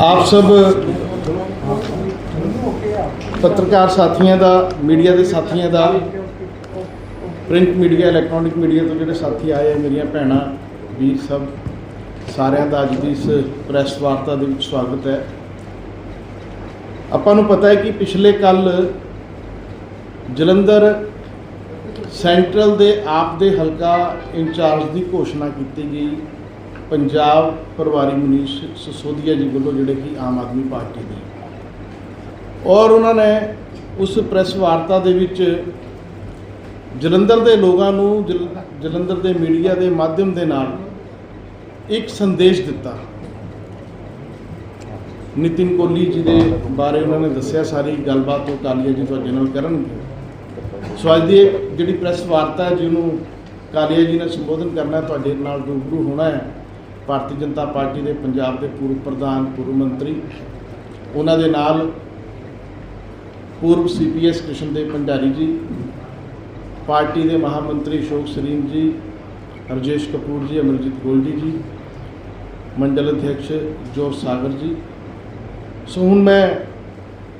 ਆਪ ਸਭ ਪੱਤਰਕਾਰ ਸਾਥੀਆਂ ਦਾ, ਮੀਡੀਆ ਦੇ ਸਾਥੀਆਂ ਦਾ, ਪ੍ਰਿੰਟ ਮੀਡੀਆ, ਇਲੈਕਟ੍ਰੋਨਿਕ ਮੀਡੀਆ ਤੋਂ ਜਿਹੜੇ ਸਾਥੀ ਆਏ ਆ, ਮੇਰੀਆਂ ਭੈਣਾਂ ਵੀਰ ਸਭ, ਸਾਰਿਆਂ ਦਾ ਅੱਜ ਦੀ ਇਸ ਪ੍ਰੈਸ ਵਾਰਤਾ ਦੇ ਵਿੱਚ ਸਵਾਗਤ ਹੈ। ਆਪਾਂ ਨੂੰ ਪਤਾ ਹੈ ਕਿ ਪਿਛਲੇ ਕੱਲ ਜਲੰਧਰ ਸੈਂਟਰਲ ਦੇ ਆਪ ਦੇ ਹਲਕਾ ਇੰਚਾਰਜ ਦੀ ਘੋਸ਼ਣਾ ਕੀਤੀ ਗਈ। ਪੰਜਾਬ ਪਰਿਵਾਰੀ ਮਨੀਸ਼ ਸਸੋਦੀਆ ਜੀ ਵੱਲੋਂ ਜਿਹੜੇ ਕਿ ਆਮ ਆਦਮੀ ਪਾਰਟੀ ਦੇ। ਔਰ ਉਹਨਾਂ ਨੇ ਉਸ ਪ੍ਰੈਸ ਵਾਰਤਾ ਦੇ ਵਿੱਚ ਜਲੰਧਰ ਦੇ ਲੋਕਾਂ ਨੂੰ, ਜਲ- ਜਲੰਧਰ ਦੇ ਮੀਡੀਆ ਦੇ ਮਾਧਿਅਮ ਦੇ ਨਾਲ ਇੱਕ ਸੰਦੇਸ਼ ਦਿੱਤਾ। ਨਿਤਿਨ ਕੋਹਲੀ ਜੀ ਦੇ ਬਾਰੇ ਉਹਨਾਂ ਨੇ ਦੱਸਿਆ, ਸਾਰੀ ਗੱਲਬਾਤ ਉਹ ਕਾਲੀਆ ਜੀ ਤੁਹਾਡੇ ਨਾਲ ਕਰਨਗੇ। ਸੋ ਅੱਜ ਦੀ ਜਿਹੜੀ ਪ੍ਰੈਸ ਵਾਰਤਾ ਹੈ, ਜਿਹਨੂੰ ਕਾਲੀਆ ਜੀ ਨੇ ਸੰਬੋਧਨ ਕਰਨਾ ਤੁਹਾਡੇ ਨਾਲ ਰੂਬਰੂ ਹੋਣਾ ਹੈ। ਭਾਰਤੀ ਜਨਤਾ ਪਾਰਟੀ ਦੇ ਪੰਜਾਬ ਦੇ ਪੂਰਵ ਪ੍ਰਧਾਨ, ਪੂਰਵ ਮੰਤਰੀ, ਉਹਨਾਂ ਦੇ ਨਾਲ ਪੂਰਵ ਸੀਪੀਐਸ ਕ੍ਰਿਸ਼ਨਦੇਵ ਭੰਡਾਰੀ ਜੀ, ਪਾਰਟੀ ਦੇ ਮਹਾਮੰਤਰੀ ਅਸ਼ੋਕ ਸਰੀਮ ਜੀ, ਰਜੇਸ਼ ਕਪੂਰ ਜੀ, ਅਮਰਜੀਤ ਗੋਲਡੀ ਜੀ, ਮੰਡਲ ਅਧਿਕਸ਼ ਜੋਰ ਸਾਗਰ ਜੀ। ਸੋ ਹੁਣ ਮੈਂ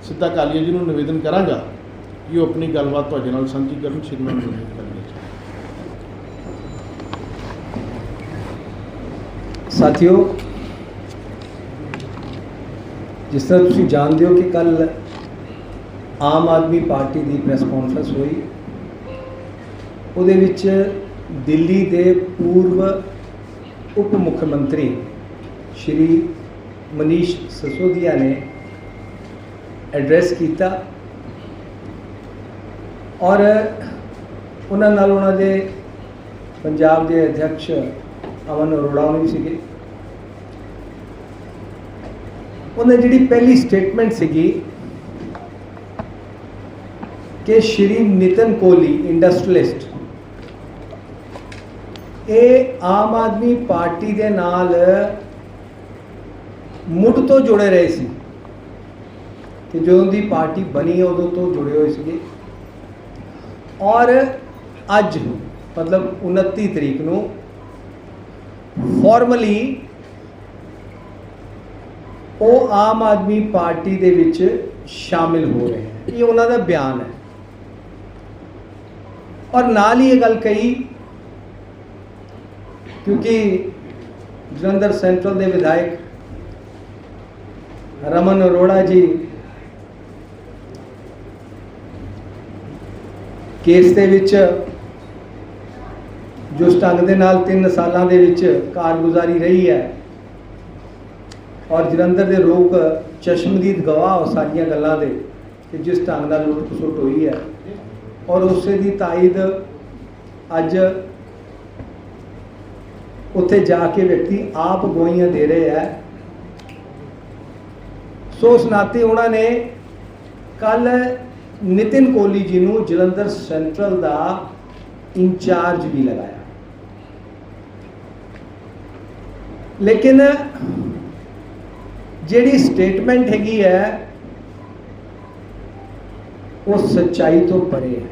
ਸਿੱਧਾ ਕਾਲੀਆ ਜੀ ਨੂੰ ਨਿਵੇਦਨ ਕਰਾਂਗਾ ਕਿ ਉਹ ਆਪਣੀ ਗੱਲਬਾਤ ਤੁਹਾਡੇ ਨਾਲ ਸਾਂਝੀ ਕਰਨ ਸ਼੍ਰੀਮਾਨ ਜੀ ਕਰਨੀ ਸਾਥੀਓ, ਜਿਸ ਤਰ੍ਹਾਂ ਤੁਸੀਂ ਜਾਣਦੇ ਹੋ ਕਿ ਕੱਲ ਆਮ ਆਦਮੀ ਪਾਰਟੀ ਦੀ ਪ੍ਰੈਸ ਕਾਨਫਰੰਸ ਹੋਈ, ਉਹਦੇ ਵਿੱਚ ਦਿੱਲੀ ਦੇ ਪੂਰਵ ਉਪ ਮੁੱਖ ਮੰਤਰੀ ਸ਼੍ਰੀ ਮਨੀਸ਼ ਸਸੋਦੀਆ ਨੇ ਐਡਰੈਸ ਕੀਤਾ। ਔਰ ਉਹਨਾਂ ਨਾਲ ਉਹਨਾਂ ਦੇ ਪੰਜਾਬ ਦੇ ਅਧਿਕਸ਼ ਅਮਨ ਅਰੋੜਾ ਵੀ ਸੀਗੇ। ਉਹਨੇ ਜਿਹੜੀ ਪਹਿਲੀ ਸਟੇਟਮੈਂਟ ਸੀਗੀ ਕਿ ਸ਼੍ਰੀ ਨਿਤਨ ਕੋਹਲੀ ਇੰਡਸਟਰੀਲਿਸਟ ਇਹ ਆਮ ਆਦਮੀ ਪਾਰਟੀ ਦੇ ਨਾਲ ਮੁੱਢ ਤੋਂ ਜੁੜੇ ਰਹੇ ਸੀ। ਕਿ ਜਦੋਂ ਦੀ ਪਾਰਟੀ ਬਣੀ, ਉਦੋਂ ਤੋਂ ਜੁੜੇ ਹੋਏ ਸੀਗੇ। ਔਰ ਅੱਜ ਮਤਲਬ 29 ਤਰੀਕ ਨੂੰ ਫਾਰਮਲੀ ਉਹ ਆਮ ਆਦਮੀ ਪਾਰਟੀ ਦੇ ਵਿੱਚ ਸ਼ਾਮਿਲ ਹੋ ਰਹੇ ਹਨ ਇਹ ਉਹਨਾਂ ਦਾ ਬਿਆਨ ਹੈ। ਔਰ ਨਾਲ ਹੀ ਇਹ ਗੱਲ ਕਹੀ, ਕਿਉਂਕਿ ਜਲੰਧਰ ਸੈਂਟਰਲ ਦੇ ਵਿਧਾਇਕ ਰਮਨ ਅਰੋੜਾ ਜੀ ਕੇਸ ਦੇ ਵਿੱਚ ਜੋ ਢੰਗ ਦੇ ਨਾਲ 3 ਸਾਲਾਂ ਦੇ ਵਿੱਚ ਕਾਰਗੁਜ਼ਾਰੀ ਰਹੀ ਹੈ ਔਰ ਜਲੰਧਰ ਦੇ ਲੋਕ ਚਸ਼ਮਦੀਦ ਗਵਾਹ ਹੋ ਸਾਰੀਆਂ ਗੱਲਾਂ ਦੇ ਕਿ ਜਿਸ ਢੰਗ ਨਾਲ ਲੁੱਟ ਖਸੁੱਟ ਹੋਈ ਹੈ। ਔਰ ਉਸੇ ਦੀ ਤਾਇਦ ਅੱਜ ਉੱਥੇ ਜਾ ਕੇ ਵਿਅਕਤੀ ਆਪ ਗਵਾਹੀਆਂ ਦੇ ਰਹੇ ਹੈ। ਸੋ ਉਸ ਨਾਤੇ ਉਹਨਾਂ ਨੇ ਕੱਲ ਨਿਤਿਨ ਕੋਹਲੀ ਜੀ ਨੂੰ ਜਲੰਧਰ ਸੈਂਟਰਲ ਦਾ ਇੰਚਾਰਜ ਵੀ ਲਗਾਇਆ। ਲੇਕਿਨ ਜਿਹੜੀ ਸਟੇਟਮੈਂਟ ਹੈਗੀ ਹੈ, ਉਹ ਸੱਚਾਈ ਤੋਂ ਪਰੇ ਹੈ।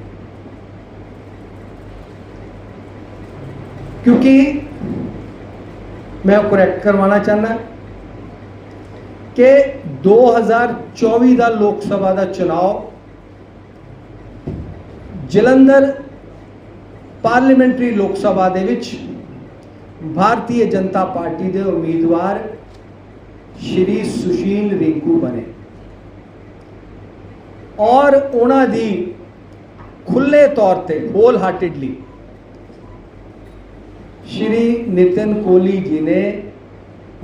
ਕਿਉਂਕਿ ਮੈਂ ਉਹ ਕਰੈਕਟ ਕਰਵਾਉਣਾ ਚਾਹੁੰਦਾ ਕਿ 2024 ਦਾ ਲੋਕ ਸਭਾ ਦਾ ਚੁਣਾਵ ਜਲੰਧਰ ਪਾਰਲੀਮੈਂਟਰੀ ਲੋਕ ਸਭਾ ਦੇ ਵਿੱਚ ਭਾਰਤੀ ਜਨਤਾ ਪਾਰਟੀ ਦੇ ਉਮੀਦਵਾਰ ਸ਼੍ਰੀ ਸੁਸ਼ੀਲ ਰਿੰਕੂ ਬਣੇ। ਔਰ ਉਹਨਾਂ ਦੀ ਖੁੱਲੇ ਤੌਰ ਤੇ ਹੋਲ ਹਾਰਟedly ਸ਼੍ਰੀ ਨਿਤਨ ਕੋਹਲੀ ਜੀ ਨੇ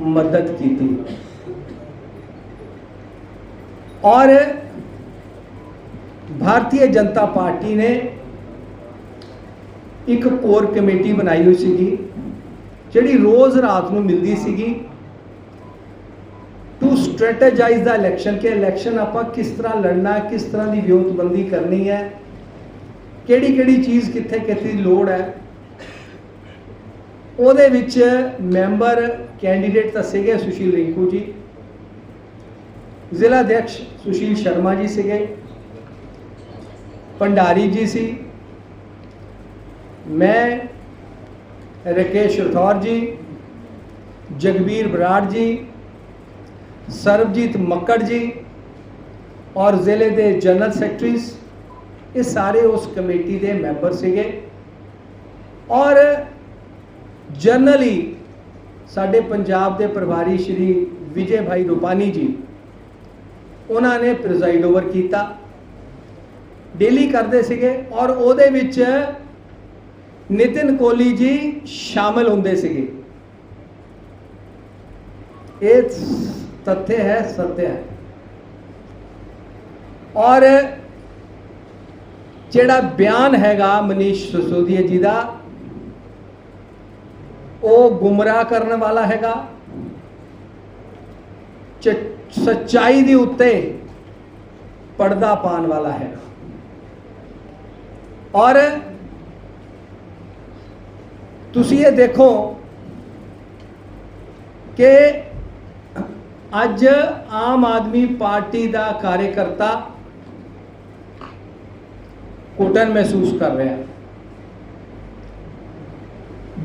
ਮਦਦ ਕੀਤੀ। ਔਰ ਭਾਰਤੀ ਜਨਤਾ ਪਾਰਟੀ ਨੇ ਇੱਕ ਕੋਰ ਕਮੇਟੀ ਬਣਾਈ ਹੋਈ ਸੀਗੀ, ਜਿਹੜੀ ਰੋਜ਼ ਰਾਤ ਨੂੰ ਮਿਲਦੀ ਸੀਗੀ ਟੂ ਸਟ੍ਰੈਟੇਜਾਈਜ਼ ਦਾ ਇਲੈਕਸ਼ਨ ਕਿ ਇਲੈਕਸ਼ਨ ਆਪਾਂ ਕਿਸ ਤਰ੍ਹਾਂ ਲੜਨਾ, ਕਿਸ ਤਰ੍ਹਾਂ ਦੀ ਵਿਉਂਤਬੰਦੀ ਕਰਨੀ ਹੈ, ਕਿਹੜੀ ਕਿਹੜੀ ਚੀਜ਼ ਕਿੱਥੇ ਕਿੱਥੇ ਦੀ ਲੋੜ ਹੈ। ਉਹਦੇ ਵਿੱਚ ਮੈਂਬਰ ਕੈਂਡੀਡੇਟ ਤਾਂ ਸੀਗੇ ਸੁਸ਼ੀਲ ਰਿੰਕੂ ਜੀ, ਜ਼ਿਲ੍ਹਾ ਅਧਿਕਸ਼ ਸੁਸ਼ੀਲ ਸ਼ਰਮਾ ਜੀ ਸੀਗੇ। ਭੰਡਾਰੀ ਜੀ ਸੀ। ਮੈਂ ਰਕੇਸ਼ ਰਥੌਰ ਜੀ, ਜਗਬੀਰ ਬਰਾੜ ਜੀ, ਸਰਬਜੀਤ ਮੱਕੜ ਜੀ ਔਰ ਜ਼ਿਲ੍ਹੇ ਦੇ ਜਨਰਲ ਸੈਕਟਰੀਜ਼, ਇਹ ਸਾਰੇ ਉਸ ਕਮੇਟੀ ਦੇ ਮੈਂਬਰ ਸੀਗੇ। ਔਰ ਜਨਰਲੀ ਸਾਡੇ ਪੰਜਾਬ ਦੇ ਪ੍ਰਭਾਰੀ ਸ਼੍ਰੀ ਵਿਜੇ ਭਾਈ ਰੂਪਾਨੀ ਜੀ, ਉਹਨਾਂ ਨੇ ਪ੍ਰਿਜ਼ਾਈਡ ਓਵਰ ਕੀਤਾ। ਡੇਲੀ ਕਰਦੇ ਸੀਗੇ ਔਰ ਉਹਦੇ ਵਿੱਚ ਨਿਤਿਨ ਕੋਹਲੀ ਜੀ ਸ਼ਾਮਲ ਹੁੰਦੇ ਸੀਗੇ। ਇਹ ਤੱਥ ਹੈ ਸੱਤਿਆ ਹੈ। ਔਰ ਜਿਹੜਾ ਬਿਆਨ ਹੈਗਾ ਮਨੀਸ਼ ਸਸੋਦੀਆ ਜੀ ਦਾ, ਉਹ ਗੁੰਮਰਾਹ ਕਰਨ ਵਾਲਾ ਹੈਗਾ। ਚ- ਸੱਚਾਈ ਦੇ ਉੱਤੇ ਪਰਦਾ ਪਾਉਣ ਵਾਲਾ ਹੈਗਾ। ਔਰ ਤੁਸੀਂ ਇਹ ਦੇਖੋ ਕਿ ਅੱਜ ਆਮ ਆਦਮੀ ਪਾਰਟੀ ਦਾ ਕਾਰਜਕਰਤਾ ਘੁਟਨ ਮਹਿਸੂਸ ਕਰ ਰਿਹਾ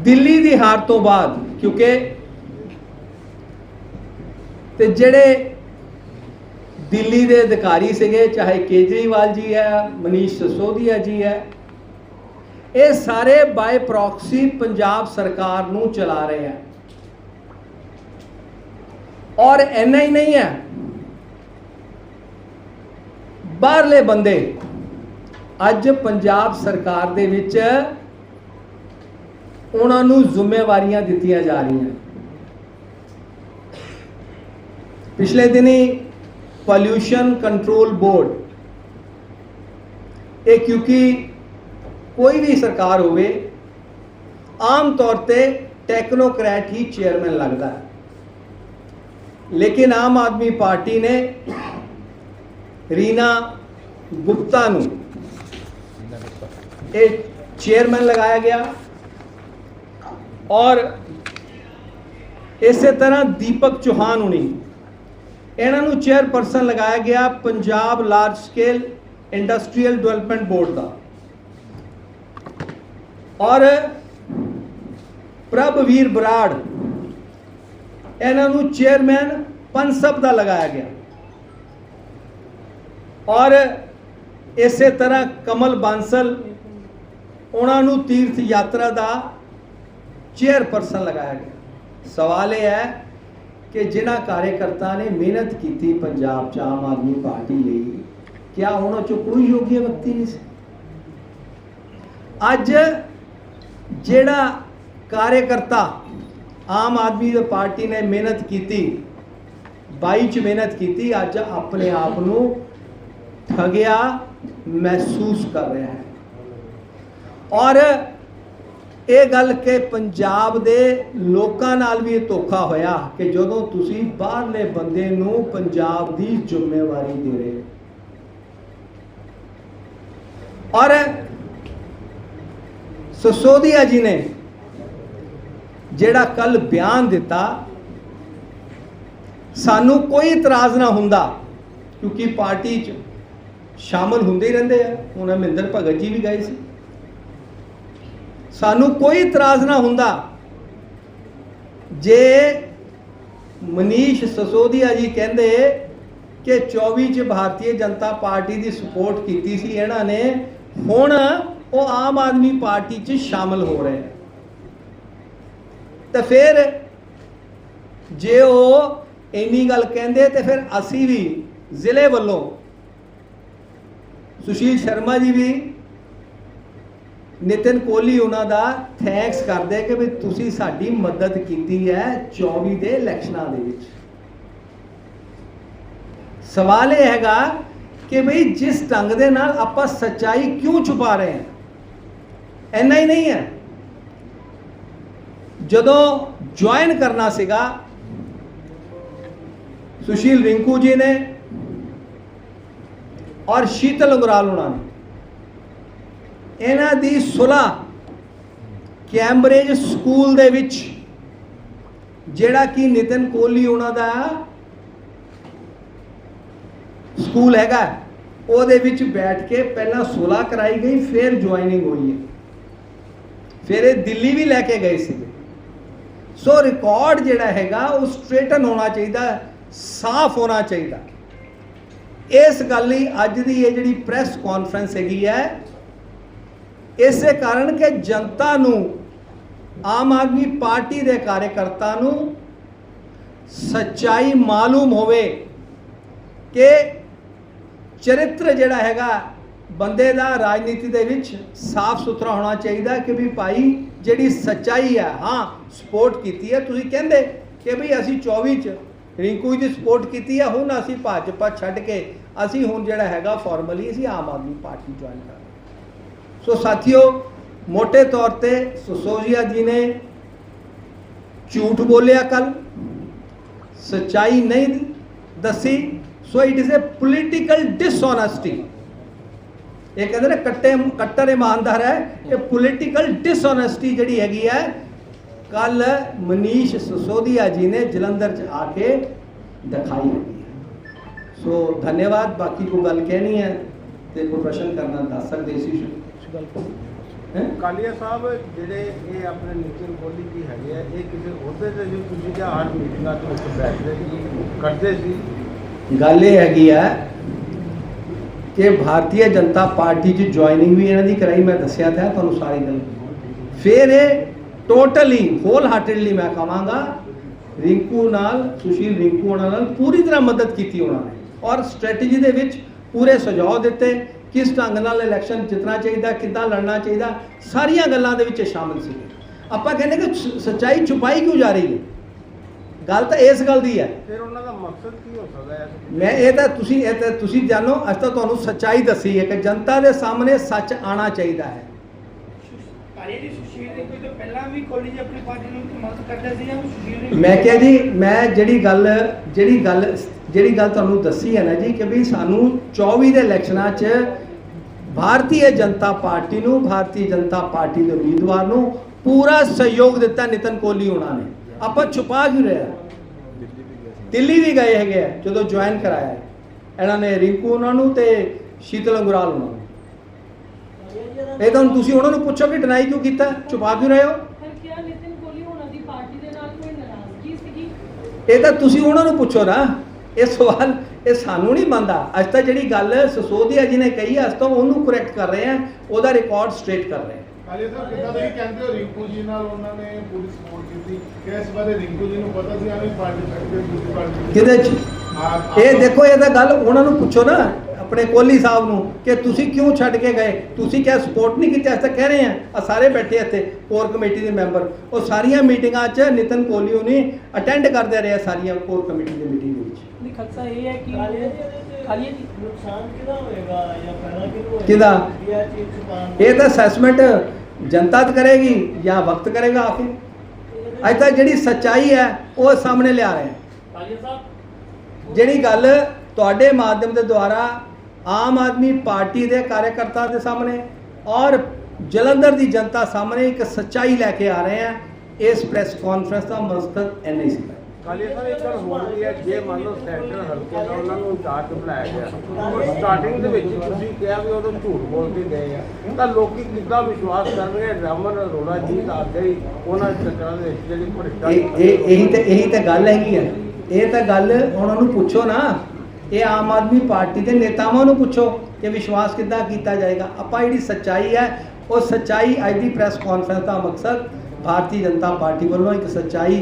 ਦਿੱਲੀ ਦੀ ਹਾਰ ਤੋਂ ਬਾਅਦ, ਕਿਉਂਕਿ ਤੇ ਜਿਹੜੇ ਦਿੱਲੀ ਦੇ ਅਧਿਕਾਰੀ ਸੀਗੇ, ਚਾਹੇ ਕੇਜਰੀਵਾਲ ਜੀ ਹੈ, ਮਨੀਸ਼ ਸਸੋਦੀਆ ਜੀ ਹੈ। ਇਹ ਸਾਰੇ ਬਾਈ ਪ੍ਰੋਕਸੀ ਪੰਜਾਬ ਸਰਕਾਰ ਨੂੰ ਚਲਾ ਰਹੇ ਹੈ। ਔਰ ਇੰਨਾ ਹੀ ਨਹੀਂ ਹੈ। ਬਾਹਰਲੇ ਬੰਦੇ, ਅੱਜ ਪੰਜਾਬ ਸਰਕਾਰ ਦੇ ਵਿੱਚ ਉਹਨਾਂ ਨੂੰ ਜ਼ਿੰਮੇਵਾਰੀਆਂ ਦਿੱਤੀਆਂ ਜਾ ਰਹੀਆਂ। ਪਿਛਲੇ ਦਿਨੀ ਪੋਲਿਊਸ਼ਨ ਕੰਟਰੋਲ ਬੋਰਡ ਇਹ ਕਿਉਂਕਿ ਕੋਈ ਵੀ ਸਰਕਾਰ ਹੋਵੇ, ਆਮ ਤੌਰ ਤੇ ਟੈਕਨੋਕ੍ਰੈਟ ਹੀ ਚੇਅਰਮੈਨ ਲੱਗਦਾ ਹੈ। ਲੇਕਿਨ ਆਮ ਆਦਮੀ ਪਾਰਟੀ ਨੇ ਰੀਨਾ ਗੁਪਤਾ ਨੂੰ ਇਹ ਚੇਅਰਮੈਨ ਲਗਾਇਆ ਗਿਆ ਔਰ ਇਸੇ ਤਰ੍ਹਾਂ ਦੀਪਕ ਚੌਹਾਨ ਹੁਣੀ ਇਹਨਾਂ ਨੂੰ ਚੇਅਰਪਰਸਨ ਲਗਾਇਆ ਗਿਆ Punjab large scale industrial development board ਦਾ। ਔਰ ਪ੍ਰਭਵੀਰ ਬਰਾੜ, ਇਹਨਾਂ ਨੂੰ ਚੇਅਰਮੈਨ ਪਨਸਬ ਦਾ ਲਗਾਇਆ ਗਿਆ। ਔਰ ਇਸੇ ਤਰ੍ਹਾਂ ਕਮਲ ਬਾਂਸਲ, ਉਹਨਾਂ ਨੂੰ ਤੀਰਥ ਯਾਤਰਾ ਦਾ ਚੇਅਰਪਰਸਨ ਲਗਾਇਆ ਗਿਆ। ਸਵਾਲ ਇਹ ਹੈ ਕਿ ਜਿਨ੍ਹਾਂ ਕਾਰਜਕਰਤਾ ਨੇ ਮਿਹਨਤ ਕੀਤੀ ਪੰਜਾਬ ਚ ਆਮ ਆਦਮੀ ਪਾਰਟੀ ਲਈ, ਕਿਆ ਉਹਨਾਂ ਚੋਂ ਕੋਈ ਯੋਗੀ ਵਿਅਕਤੀ ਨਹੀਂ ਸੀ? ਅੱਜ ਜਿਹੜਾ ਕਾਰਜਕਰਤਾ ਆਮ ਆਦਮੀ ਪਾਰਟੀ ਨੇ ਮਿਹਨਤ ਕੀਤੀ 22 ਚ ਮਿਹਨਤ ਕੀਤੀ, ਅੱਜ ਆਪਣੇ ਆਪ ਨੂੰ ਠਗਿਆ ਮਹਿਸੂਸ ਕਰ ਰਿਹਾ ਹੈ। ਔਰ ਇਹ ਗੱਲ ਕਿ ਪੰਜਾਬ ਦੇ ਲੋਕਾਂ ਨਾਲ ਵੀ ਇਹ ਧੋਖਾ ਹੋਇਆ ਕਿ ਜਦੋਂ ਤੁਸੀਂ ਬਾਹਰਲੇ ਬੰਦੇ ਨੂੰ ਪੰਜਾਬ ਦੀ ਜ਼ਿੰਮੇਵਾਰੀ ਦੇ ਰਹੇ ਔਰ ਸਸੋਦੀਆ ਜੀ ਨੇ ਜਿਹੜਾ ਕੱਲ ਬਿਆਨ ਦਿੱਤਾ, ਸਾਨੂੰ ਕੋਈ ਇਤਰਾਜ਼ ਨਾ ਹੁੰਦਾ, ਕਿਉਂਕਿ ਪਾਰਟੀ 'ਚ ਸ਼ਾਮਲ ਹੁੰਦੇ ਹੀ ਰਹਿੰਦੇ ਆ। ਹੁਣ ਮਹਿੰਦਰ ਭਗਤ ਜੀ ਵੀ ਗਏ ਸੀ। ਸਾਨੂੰ ਕੋਈ ਇਤਰਾਜ਼ ਨਾ ਹੁੰਦਾ। ਜੇ ਮਨੀਸ਼ ਸਸੋਦੀਆ ਜੀ ਕਹਿੰਦੇ ਕਿ 24 ਚ ਭਾਰਤੀ ਜਨਤਾ ਪਾਰਟੀ ਦੀ ਸਪੋਰਟ ਕੀਤੀ ਸੀ, ਇਹਨਾਂ ਨੇ, ਹੁਣ ਉਹ ਆਮ ਆਦਮੀ ਪਾਰਟੀ 'ਚ ਸ਼ਾਮਲ ਹੋ ਰਹੇ ਆ ਤੇ ਫਿਰ ਜੇ ਉਹ ਇੰਨੀ ਗੱਲ ਕਹਿੰਦੇ, ਤੇ ਫਿਰ ਅਸੀਂ ਵੀ ਜ਼ਿਲ੍ਹੇ ਵੱਲੋਂ ਸੁਸ਼ੀਲ ਸ਼ਰਮਾ ਜੀ ਵੀ ਨਿਤਿਨ ਕੋਹਲੀ ਉਹਨਾਂ ਦਾ ਥੈਂਕਸ ਕਰਦੇ ਕਿ ਵੀ ਤੁਸੀਂ ਸਾਡੀ ਮਦਦ ਕੀਤੀ ਹੈ 24 ਦੇ ਇਲੈਕਸ਼ਨਾਂ ਦੇ ਵਿੱਚ। ਸਵਾਲ ਇਹ ਹੈਗਾ ਕਿ ਭਈ ਜਿਸ ਢੰਗ ਦੇ ਨਾਲ ਆਪਾਂ ਸੱਚਾਈ ਕਿਉਂ ਛੁਪਾ ਰਹੇ ਹਾਂ? ਇੰਨਾ ਹੀ ਨਹੀਂ ਹੈ। ਜਦੋਂ ਜੁਆਇਨ ਕਰਨਾ ਸੀਗਾ, ਸੁਸ਼ੀਲ ਰਿੰਕੂ ਜੀ ਨੇ ਔਰ ਸ਼ੀਤਲ ਅੰਗਰਾਲ ਉਹਨਾਂ ਨੇ। ਇਹਨਾਂ ਦੀ ਸੁਲਾ ਕੈਂਬਰੇਜ ਸਕੂਲ ਦੇ ਵਿੱਚ, ਜਿਹੜਾ ਕਿ ਨਿਤਨ ਕੋਹਲੀ ਉਹਨਾਂ ਦਾ ਸਕੂਲ ਹੈਗਾ, ਉਹਦੇ ਵਿੱਚ ਬੈਠ ਕੇ ਪਹਿਲਾਂ ਸੁਲਾ ਕਰਾਈ ਗਈ, ਫਿਰ ਜੁਆਇਨਿੰਗ ਹੋਈ ਹੈ। ਫਿਰ ਇਹ ਦਿੱਲੀ ਵੀ ਲੈ ਕੇ ਗਏ ਸੀਗੇ। ਸੋ ਰਿਕਾਰਡ ਜਿਹੜਾ ਹੈਗਾ, ਉਹ ਸਟ੍ਰੇਟਨ ਹੋਣਾ ਚਾਹੀਦਾ, ਸਾਫ਼ ਹੋਣਾ ਚਾਹੀਦਾ। ਇਸ ਗੱਲ ਲਈ ਅੱਜ ਦੀ ਇਹ ਜਿਹੜੀ ਪ੍ਰੈਸ ਕਾਨਫਰੰਸ ਹੈਗੀ ਹੈ ਇਸੇ ਕਾਰਨ ਕਿ ਜਨਤਾ ਨੂੰ, ਆਮ ਆਦਮੀ ਪਾਰਟੀ ਦੇ ਕਾਰਜਕਰਤਾ ਨੂੰ ਸੱਚਾਈ ਮਾਲੂਮ ਹੋਵੇ ਕਿ ਚਰਿੱਤਰ ਜਿਹੜਾ ਹੈਗਾ ਬੰਦੇ ਦਾ ਰਾਜਨੀਤੀ ਦੇ ਵਿੱਚ ਸਾਫ਼ ਸੁਥਰਾ ਹੋਣਾ ਚਾਹੀਦਾ ਕਿ ਵੀ ਭਾਈ ਜਿਹੜੀ ਸੱਚਾਈ ਹੈ ਹਾਂ, ਸਪੋਰਟ ਕੀਤੀ ਹੈ ਤੁਸੀਂ ਕਹਿੰਦੇ ਕਿ ਵੀ ਅਸੀਂ 24 ਚ ਰਿੰਕੂ ਦੀ ਸਪੋਰਟ ਕੀਤੀ ਹੈ ਹੁਣ ਅਸੀਂ ਭਾਜਪਾ ਛੱਡ ਕੇ ਅਸੀਂ ਹੁਣ ਜਿਹੜਾ ਹੈਗਾ ਫਾਰਮਲੀ ਅਸੀਂ ਆਮ ਆਦਮੀ ਪਾਰਟੀ ਜੁਆਇਨ ਕਰ ਸੋ ਸਾਥੀਓ ਮੋٹے ਤੌਰ ਤੇ ਸੋਸੋਜੀਆ ਜੀ ਨੇ ਝੂਠ ਬੋਲਿਆ ਕੱਲ ਸਚਾਈ ਨਹੀਂ ਦੱਸੀ, so it is a political dishonesty ਇਹ ਕਹਿੰਦੇ ਨੇ ਕੱਟੇ ਕੱਟਰ ਇਮਾਨਦਾਰ ਹੈ ਇਹ ਪੋਲੀਟੀਕਲ ਡਿਸਓਨੈਸਟੀ ਜਿਹੜੀ ਹੈਗੀ ਹੈ ਕੱਲ ਮਨੀਸ਼ ਸਸੋਦੀਆ ਜੀ ਨੇ ਜਲੰਧਰ ਚ ਆ ਕੇ ਦਿਖਾਈ ਹੈਗੀ ਸੋ ਧੰਨਵਾਦ, ਬਾਕੀ ਕੋਈ ਗੱਲ ਕਹਿਣੀ ਹੈ ਤੇ ਕੋਈ ਪ੍ਰਸ਼ਨ ਕਰਨਾ ਦੱਸ ਸਕਦੇ ਸੀ। ਗੱਲ ਹੈ? ਕਾਲੀਆ ਸਾਹਿਬ ਜਿਹੜੇ ਇਹ ਆਪਣੇ ਨਿਤਿਨ ਕੋਹਲੀ ਜੀ ਹੈਗੇ ਆ ਇਹ ਕਿਸੇ ਅਹੁਦੇ ਤੇ ਜੋ ਤੁਸੀਂ ਜਾਂ ਹਰ ਮੀਟਿੰਗਾਂ ਤੋਂ ਬੈਠਦੇ ਸੀ ਕਰਦੇ ਸੀ? ਗੱਲ ਇਹ ਹੈਗੀ ਹੈ ਕਿ ਭਾਰਤੀ ਜਨਤਾ ਪਾਰਟੀ 'ਚ ਜੁਆਇਨਿੰਗ ਵੀ ਇਹਨਾਂ ਦੀ ਕਰਾਈ ਮੈਂ ਦੱਸਿਆ ਤਾਂ ਤੁਹਾਨੂੰ ਸਾਰੀ ਗੱਲ। ਫਿਰ ਇਹ ਟੋਟਲੀ ਹੋਲ ਹਾਰਟedly ਮੈਂ ਕਹਾਂਗਾ ਰਿੰਕੂ ਨਾਲ ਸੁਸ਼ੀਲ ਰਿੰਕੂ ਨਾਲ ਪੂਰੀ ਤਰ੍ਹਾਂ ਮਦਦ ਕੀਤੀ ਉਹਨਾਂ ਨੇ। ਔਰ ਸਟ੍ਰੈਟਜੀ ਦੇ ਵਿੱਚ ਪੂਰੇ ਸੁਝਾਅ ਦਿੱਤੇ। ਕਿਸ ਢੰਗ ਨਾਲ ਇਲੈਕਸ਼ਨ ਜਿੱਤਣਾ ਚਾਹੀਦਾ ਕਿੱਦਾਂ ਲੜਨਾ ਚਾਹੀਦਾ ਸਾਰੀਆਂ ਗੱਲਾਂ ਦੇ ਵਿੱਚ ਸ਼ਾਮਲ ਸੀ। ਆਪਾਂ ਕਹਿੰਦੇ ਕਿ ਸੱਚਾਈ ਛੁਪਾਈ ਕਿਉਂ ਜਾ ਰਹੀ ਹੈ? ਗੱਲ ਤਾਂ ਇਸ ਗੱਲ ਦੀ ਹੈ। ਫਿਰ ਉਹਨਾਂ ਦਾ ਮਕਸਦ ਕੀ ਹੋ ਸਕਦਾ ਹੈ? ਮੈਂ ਇਹ ਤਾਂ ਤੁਸੀਂ ਇਹ ਤਾਂ ਤੁਸੀਂ ਜਾਣੋ ਅੱਜ ਤਾਂ ਤੁਹਾਨੂੰ ਸੱਚਾਈ ਦੱਸੀ ਹੈ ਕਿ ਜਨਤਾ ਦੇ ਸਾਹਮਣੇ ਸੱਚ ਆਣਾ ਚਾਹੀਦਾ ਹੈ। ਕਾਲੀ ਦੀ ਸੁਸ਼ੀਲ ਨੇ ਕੋਈ ਤੋਂ ਪਹਿਲਾਂ ਵੀ ਕੋਲੀ ਜੀ ਆਪਣੀ ਪਾਰਟੀ ਨੂੰ ਮਦਦ ਕਰਦੇ ਸੀ ਜਾਂ ਉਹ ਸੁਸ਼ੀਲ ਨੇ ਮੈਂ ਕਿਹਾ ਜੀ ਮੈਂ ਜਿਹੜੀ ਗੱਲ ਜਿਹੜੀ ਗੱਲ ਜਿਹੜੀ ਗੱਲ ਤੁਹਾਨੂੰ ਦੱਸੀ ਹੈ ਨਾ ਜੀ ਕਿ ਵੀ ਸਾਨੂੰ 24 ਦੇ ਇਲੈਕਸ਼ਨਾਂ 'ਚ ਭਾਰਤੀ ਜਨਤਾ ਪਾਰਟੀ ਨੂੰ ਭਾਰਤੀ ਜਨਤਾ ਪਾਰਟੀ ਦੇ ਉਮੀਦਵਾਰ ਨੂੰ ਪੂਰਾ ਸਹਿਯੋਗ ਦਿੱਤਾ ਨਿਤਨ ਕੋਹਲੀ ਉਹਨਾਂ ਨੇ। ਆਪਾਂ ਛੁਪਾ ਕਿਉਂ ਰਿਹਾ ਦਿੱਲੀ ਵੀ ਗਏ ਹੈਗੇ ਜਦੋਂ ਜੁਆਇਨ ਕਰਾਇਆ। ਹੈ। ਇਹਨਾਂ ਨੇ ਰਿੰਕੂ ਉਹਨਾਂ ਨੂੰ ਤੇ ਸ਼ੀਤਲ ਅੰਗੁਰਾਲ ਉਹਨਾਂ ਨੂੰ। ਇਹ ਤਾਂ ਹੁਣ ਤੁਸੀਂ ਉਹਨਾਂ ਨੂੰ ਪੁੱਛੋ ਕਿ ਡਿਨਾਈ ਕਿਉਂ ਕੀਤਾ? ਛੁਪਾ ਕਿਉਂ ਰਹੇ ਹੋ? ਇਹ ਤਾਂ ਤੁਸੀਂ ਉਹਨਾਂ ਨੂੰ ਪੁੱਛੋ ਨਾ। ਇਹ ਸਵਾਲ ਇਹ ਸਾਨੂੰ ਨਹੀਂ ਮੰਨਦਾ ਅੱਜ ਤਾਂ ਜਿਹੜੀ ਗੱਲ ਸਸੋਦੀਆ ਜੀ ਨੇ ਕਹੀ ਹੈ, ਅੱਜ ਤਾਂ ਉਹਨੂੰ ਕਰੈਕਟ ਕਰ ਰਹੇ ਆ ਉਹਦਾ ਰਿਕਾਰਡ ਸਟ੍ਰੇਟ ਕਰ ਰਹੇ ਆ। ਕਿੱਦਾਂ ਤੁਸੀਂ ਕਹਿੰਦੇ ਹੋ ਰਿੰਕੂ ਜੀ ਨਾਲ ਉਹਨਾਂ ਨੇ ਪੂਰੀ ਸਪੋਰਟ ਕੀਤੀ? ਕਿ ਇਸ ਬਾਰੇ ਰਿੰਕੂ ਜੀ ਨੂੰ ਪਤਾ ਸੀ? ਆਵੇਂ ਪਾਰਟੀ ਛੱਡ ਕੇ ਦੂਜੀ ਪਾਰਟੀ ਕਿਹਦੇ ਚ? ਇਹ ਦੇਖੋ ਇਹ ਤਾਂ ਗੱਲ ਉਹਨਾਂ ਨੂੰ ਪੁੱਛੋ ਨਾ ਆਪਣੇ ਕੋਹਲੀ ਸਾਹਿਬ ਨੂੰ ਕਿ ਤੁਸੀਂ ਕਿਉਂ ਛੱਡ ਕੇ ਗਏ? ਤੁਸੀਂ ਕਿਆ ਸਪੋਰਟ ਨਹੀਂ ਕੀਤੀ? ਤਾਂ ਕਹਿ ਰਹੇ ਆ ਆ ਸਾਰੇ ਬੈਠੇ ਇੱਥੇ ਕੋਰ ਕਮੇਟੀ ਦੇ ਮੈਂਬਰ ਉਹ ਸਾਰੀਆਂ ਮੀਟਿੰਗਾਂ 'ਚ ਨਿਤਨ ਕੋਹਲੀ ਉਹਨੇ ਅਟੈਂਡ ਕਰਦੇ ਰਹੇ ਸਾਰੀਆਂ ਕੋਰ ਕਮੇਟੀ ਦੀ ਮੀਟਿੰਗ ਦੇ ਖਦਸ਼ਾ ਇਹ ਹੈ ਕਿ ਕਾਲੀ ਜੀ ਨੁਕਸਾਨ ਕਿਹਦਾ ਹੋਏਗਾ ਜਾਂ ਫਾਇਦਾ ਕਿਹਦਾ ਹੋਏਗਾ? ਕਿਹਦਾ? ਇਹ ਚੀਜ਼ ਛੁਪਾਉਣ ਇਹ ਤਾਂ ਅਸੈਸਮੈਂਟ ਜਨਤਾ ਤ ਕਰੇਗੀ ਜਾਂ ਵਕਤ ਕਰੇਗਾ ਆ ਕੇ ਅੱਜ ਤਾਂ ਜਿਹੜੀ ਸੱਚਾਈ ਹੈ ਉਹ ਸਾਹਮਣੇ ਲਿਆ ਰਹੇ ਆ ਕਾਲੀ ਸਾਹਿਬ? ਜਿਹੜੀ ਗੱਲ ਤੁਹਾਡੇ ਮਾਧਿਅਮ ਦੇ ਦੁਆਰਾ ਆਮ ਆਦਮੀ ਪਾਰਟੀ ਦੇ ਕਾਰਜਕਰਤਾ ਦੇ ਸਾਹਮਣੇ ਔਰ ਜਲੰਧਰ ਦੀ ਜਨਤਾ ਸਾਹਮਣੇ ਇੱਕ ਸੱਚਾਈ ਲੈ ਕੇ ਆ ਰਹੇ ਆ ਇਸ ਪ੍ਰੈਸ ਕਾਨਫਰੰਸ ਦਾ ਮਕਸਦ ਐਨਾ ਹੀ ਸੀ ਕਾਲੀਆ ਸਾਹਿਬ ਇੱਕ ਗੱਲ ਹੋਰ ਵੀ ਹੈ ਜੇ ਮੰਨ ਲਓ ਸੈਂਟਰ ਹਲਕੇ ਦਾ ਉਹਨਾਂ ਨੂੰ ਚਾਰਜ ਬਣਾਇਆ ਗਿਆ ਸਟਾਰਟਿੰਗ ਦੇ ਵਿੱਚ ਤੁਸੀਂ ਕਿਹਾ ਵੀ ਉਦੋਂ ਝੂਠ ਬੋਲ ਕੇ ਗਏ ਆ ਤਾਂ ਲੋਕੀ ਕਿੱਦਾਂ ਵਿਸ਼ਵਾਸ ਕਰਨਗੇ? ਰਮਨ ਅਰੋੜਾ ਜੀ ਤਾਂ ਅੱਗੇ ਹੀ ਉਹਨਾਂ ਚੱਕਰਾਂ ਦੇ ਵਿੱਚ ਜਿਹੜੀ ਭ੍ਰਿਸ਼ਟਾਚਾਰ ਇਹ ਤੇ ਇਹੀ ਤਾਂ ਗੱਲ ਹੈਗੀ ਹੈ ਇਹ ਤਾਂ ਗੱਲ ਉਹਨਾਂ ਨੂੰ ਪੁੱਛੋ ਨਾ। ਇਹ ਆਮ ਆਦਮੀ ਪਾਰਟੀ ਦੇ ਨੇਤਾਵਾਂ ਨੂੰ ਪੁੱਛੋ ਕਿ ਵਿਸ਼ਵਾਸ ਕਿੱਦਾਂ ਕੀਤਾ ਜਾਏਗਾ। ਆਪਾਂ ਜਿਹੜੀ ਸੱਚਾਈ ਹੈ ਉਹ ਸੱਚਾਈ ਅੱਜ ਦੀ ਪ੍ਰੈਸ ਕਾਨਫਰੰਸ ਦਾ ਮਕਸਦ ਭਾਰਤੀ ਜਨਤਾ ਪਾਰਟੀ ਵੱਲੋਂ ਇੱਕ ਸੱਚਾਈ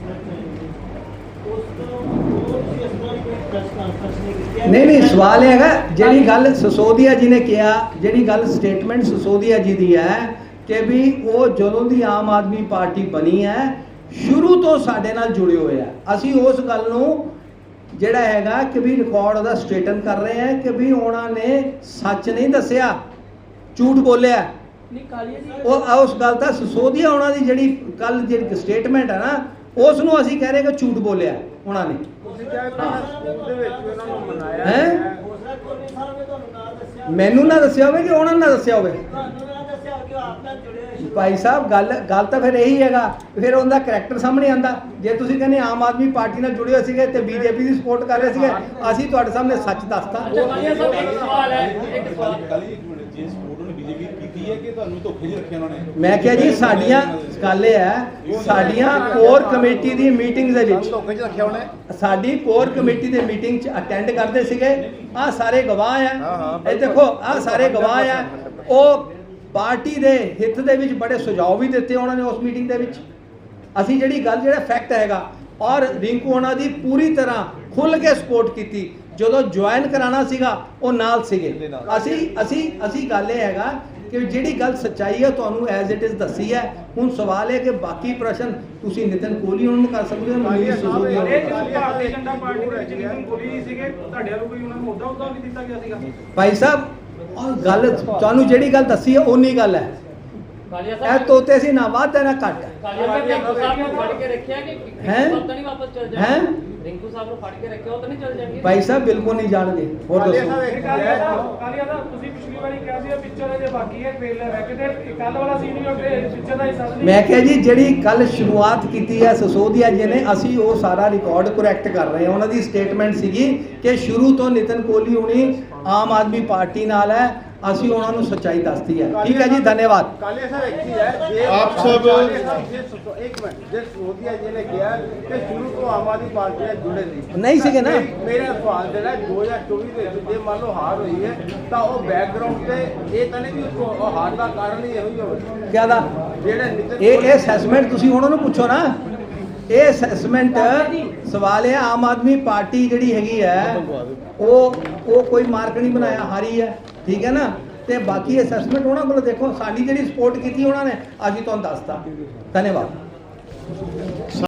ਨਹੀਂ ਨਹੀਂ ਸਵਾਲ ਇਹ ਹੈਗਾ ਜਿਹੜੀ ਗੱਲ ਸਸੋਦੀਆ ਜੀ ਨੇ ਕਿਹਾ ਜਿਹੜੀ ਗੱਲ ਸਟੇਟਮੈਂਟ ਸਸੋਦੀਆ ਜੀ ਦੀ ਹੈ ਕਿ ਵੀ ਉਹ ਜਦੋਂ ਦੀ ਆਮ ਆਦਮੀ ਪਾਰਟੀ ਬਣੀ ਹੈ ਸ਼ੁਰੂ ਤੋਂ ਸਾਡੇ ਨਾਲ ਜੁੜੇ ਹੋਏ ਆ। ਅਸੀਂ ਉਸ ਗੱਲ ਨੂੰ ਜਿਹੜਾ ਹੈਗਾ ਕਿ ਵੀ ਰਿਕਾਰਡ ਉਹਦਾ ਸਟੇਟਨ ਕਰ ਰਹੇ ਆ ਕਿ ਵੀ ਉਹਨਾਂ ਨੇ ਸੱਚ ਨਹੀਂ ਦੱਸਿਆ ਝੂਠ ਬੋਲਿਆ। ਉਹ ਉਸ ਗੱਲ ਦਾ ਸਸੋਦੀਆ ਉਹਨਾਂ ਦੀ ਜਿਹੜੀ ਕੱਲ ਜਿਹੜੀ ਸਟੇਟਮੈਂਟ ਹੈ ਨਾ ਉਸ ਨੂੰ ਅਸੀਂ ਕਹਿ ਰਹੇ ਕਿ ਝੂਠ ਬੋਲਿਆ। ਉਹਨਾਂ ਨੇ ਹੈਂ? ਮੈਨੂੰ ਨਾ ਦੱਸਿਆ ਹੋਵੇ ਕਿ ਉਹਨਾਂ ਨੂੰ ਨਾ ਦੱਸਿਆ ਹੋਵੇ। ਭਾਈ ਸਾਹਿਬ ਗੱਲ ਗੱਲ ਤਾਂ ਫਿਰ ਇਹੀ ਹੈਗਾ। ਫਿਰ ਉਹਦਾ ਕਰੈਕਟਰ ਸਾਹਮਣੇ ਆਂਦਾ ਜੇ ਤੁਸੀਂ ਕਹਿੰਦੇ ਆਮ ਆਦਮੀ ਪਾਰਟੀ ਨਾਲ ਜੁੜੇ ਹੋਏ ਸੀਗੇ ਤੇ ਬੀਜੇਪੀ ਦੀ ਸਪੋਰਟ ਕਰ ਰਹੇ ਸੀਗੇ ਅਸੀਂ ਤੁਹਾਡੇ ਸਾਹਮਣੇ ਸੱਚ ਦੱਸਤਾ। ਅੱਛਾ ਕਾਲੀਆ ਸਾਹਿਬ ਇੱਕ ਸਵਾਲ ਹੈ ਇੱਕ ਸਵਾਲ ਕੱਲ ਇੱਕ ਮਿੰਟ ਜੇ ਸਪੋਰਟ ਉਹਨੇ ਬੀਜੇਪੀ ਕੀਤੀ ਹੈ ਕਿ ਤੁਹਾਨੂੰ ਧੋਖੇ 'ਚ ਰੱਖਿਆ ਉਹਨਾਂ ਨੇ? ਮੈਂ ਕਿਹਾ ਜੀ ਸਾਡੀਆਂ ਗੱਲ ਇਹ ਹੈ ਸਾਡੀਆਂ ਕੋਰ ਕਮੇਟੀ ਦੀ ਮੀਟਿੰਗ ਦੇ ਵਿੱਚ ਧੋਖੇ 'ਚ ਰੱਖਿਆ ਉਹਨੇ? ਸਾਡੀ ਕੋਰ ਕਮੇਟੀ ਦੇ ਮੀਟਿੰਗ 'ਚ ਅਟੈਂਡ ਕਰਦੇ ਸੀਗੇ। ਆ ਸਾਰੇ ਗਵਾਹ ਆ। ਇਹ ਦੇਖੋ ਆ ਸਾਰੇ ਗਵਾਹ ਆ। ਉਹ ਪਾਰਟੀ ਦੇ ਹਿੱਤ ਦੇ ਵਿੱਚ ਬੜੇ ਸੁਝਾਅ ਵੀ ਦਿੱਤੇ ਉਹਨਾਂ ਨੇ ਉਸ ਮੀਟਿੰਗ ਦੇ ਵਿੱਚ। ਅਸੀਂ ਜਿਹੜੀ ਗੱਲ ਜਿਹੜਾ ਫੈਕਟ ਹੈਗਾ ਔਰ ਰਿੰਕੂ ਉਹਨਾਂ ਦੀ ਪੂਰੀ ਤਰ੍ਹਾਂ ਖੁੱਲ ਕੇ ਸਪੋਰਟ ਕੀਤੀ। ਜਦੋਂ ਜੁਆਇਨ ਕਰਾਣਾ ਸੀਗਾ ਉਹ ਨਾਲ ਸੀਗੇ। ਅਸੀਂ ਅਸੀਂ ਅਸੀਂ ਗੱਲ ਇਹ ਹੈਗਾ ਕਿ ਜਿਹੜੀ ਗੱਲ ਸੱਚਾਈ ਹੈ ਤੁਹਾਨੂੰ ਐਜ਼ ਇਟ ਇਜ਼ ਦੱਸੀ ਹੈ। ਹੁਣ ਸਵਾਲ ਹੈ ਕਿ ਬਾਕੀ ਪ੍ਰਸ਼ਨ ਤੁਸੀਂ ਨਿਤਨ ਕੋਹਲੀ ਉਹਨਾਂ ਨੂੰ ਕਰ ਸਕਦੇ ਹੋ ਮਨੀਸ਼ ਸਿਸੋਦੀਆ ਇਹ। ਭਾਰਤੀ ਜਨਤਾ ਪਾਰਟੀ ਦੇ ਵਿੱਚ ਨਿਤਨ ਕੋਹਲੀ ਸੀਗੇ ਤੁਹਾਡੇ ਵੱਲੋਂ ਕੋਈ ਉਹਨਾਂ ਨੂੰ ਮੁੱਦਾ ਉਦਾ ਵੀ ਦਿੱਤਾ ਗਿਆ ਸੀਗਾ? ਭਾਈ ਸਾਹਿਬ ਉਹ ਗੱਲ ਤੁਹਾਨੂੰ ਜਿਹੜੀ ਗੱਲ ਦੱਸੀ ਹੈ ਗੱਲ ਹੈ। ਇਹ ਸਾਹਿਬ ਤੋਤੇ ਸੀ ਨਾ ਵੱਧ ਹੈ ਨਾ ਘੱਟ। ਹੈ ਕਾਲੀਆ ਸਾਹਿਬ ਰਿੰਕੂ ਸਾਹਿਬ ਨੂੰ ਫੜ ਕੇ ਰੱਖਿਆ ਕਿ ਹੈਂ? ਰਿੰਕੂ ਸਾਹਿਬ ਤਾਂ ਨਹੀਂ ਵਾਪਸ ਚਲ ਹੈਂ? ਜਾਣਗੇ ਰਿੰਕੂ ਸਾਹਿਬ ਨੂੰ ਫੜ ਕੇ ਰੱਖਿਆ ਉਹ ਤਾਂ ਨਹੀਂ ਚਲ ਜਾਣਗੇ? ਭਾਈ ਸਾਹਿਬ ਬਿਲਕੁਲ ਨਹੀਂ ਜਾਣਗੇ। ਹੋਰ ਦੱਸੋ। ਕਾਲੀਆ ਸਾਹਿਬ ਕਾਲੀਆ ਸਾਹਿਬ ਤੁਸੀਂ ਪਿਛਲੀ ਵਾਰੀ ਕਿਹਾ ਸੀ ਪਿਕਚਰ ਅਜੇ ਬਾਕੀ ਹੈ ਟ੍ਰੇਲਰ ਹੈ ਕਿਤੇ ਕੱਲ ਵਾਲਾ ਸੀਨ ਵੀ ਉੱਤੇ ਪਿਕਚਰ ਦਾ ਹਿੱਸਾ ਨਹੀਂ ਮੈਂ ਕਿਹਾ ਜੀ ਜਿਹੜੀ ਕੱਲ ਸ਼ੁਰੂਆਤ ਕੀਤੀ ਹੈ ਸਸੋਦੀਆ ਜੀ ਨੇ ਅਸੀਂ ਉਹ ਸਾਰਾ ਰਿਕਾਰਡ ਕਰੈਕਟ ਕਰ ਰਹੇ ਹਾਂ। ਉਹਨਾਂ ਦੀ ਸਟੇਟਮੈਂਟ ਸੀਗੀ ਕਿ ਸ਼ੁਰੂ ਤੋਂ ਨਿਤਨ ਕੋਹਲੀ ਹੁਣੀ ਆਮ ਆਦਮੀ ਪਾਰਟੀ ਨਾਲ ਹੈ ਅਸੀਂ ਉਹਨਾਂ ਨੂੰ ਸੱਚਾਈ ਦੱਸਤੀ ਹੈ। ਠੀਕ ਹੈ ਜੀ ਧੰਨਵਾਦ। ਕਾਲੀਆ ਸਾਹਿਬ ਇੱਕ ਚੀਜ਼ ਹੈ। ਜੇ ਆਪ ਸਭ- ਇੱਕ ਮਿੰਟ ਜੇ ਸੋਧੀਆ ਜੀ ਨੇ ਕਿਹਾ ਕਿ ਸ਼ੁਰੂ ਤੋਂ ਆਮ ਆਦਮੀ ਪਾਰਟੀ ਨਾਲ ਜੁੜੇ ਸੀ ਨਹੀਂ ਸੀਗੇ ਨਾ। ਮੇਰੀ- ਸਵਾਲ ਜਿਹੜਾ 2024 ਦੇ ਵਿੱਚ ਜੇ ਮੰਨ ਲਓ ਹਾਰ ਹੋਈ ਹੈ ਤਾਂ ਉਹ ਬੈਕਗ੍ਰਾਉਂਡ ਤੇ ਇਹ ਤਾਂ ਨਹੀਂ ਵੀ ਉਹ ਉਹ ਹਾਰ ਦਾ ਕਾਰਨ ਹੀ ਇਹੋ ਹੀ ਹੋਵੇ। ਕਿਆਦਾ ਜਿਹੜੇ ਇਹ ਅਸੈਸਮੈਂਟ ਤੁਸੀਂ ਉਹਨਾਂ ਨੂੰ ਪੁੱਛੋ ਨਾ। ਇਹ ਅਸੈਸਮੈਂਟ ਸਵਾਲ ਹੈ ਆਮ ਆਦਮੀ ਪਾਰਟੀ ਜਿਹੜੀ ਹੈਗੀ ਹੈ ਉਹ ਉਹ ਕੋਈ ਮਾਰਕ ਨਹੀਂ ਬਣਾਇਆ ਹਾਰੀ ਹੈ। ਠੀਕ ਹੈ ਨਾ? ਤੇ ਬਾਕੀ ਅਸੈਸਮੈਂਟ ਉਹਨਾਂ ਕੋਲ ਦੇਖੋ, ਸਾਡੀ ਜਿਹੜੀ ਸਪੋਰਟ ਕੀਤੀ ਉਹਨਾਂ ਨੇ ਅਸੀਂ ਤੁਹਾਨੂੰ ਦੱਸਤਾ। ਧੰਨਵਾਦ।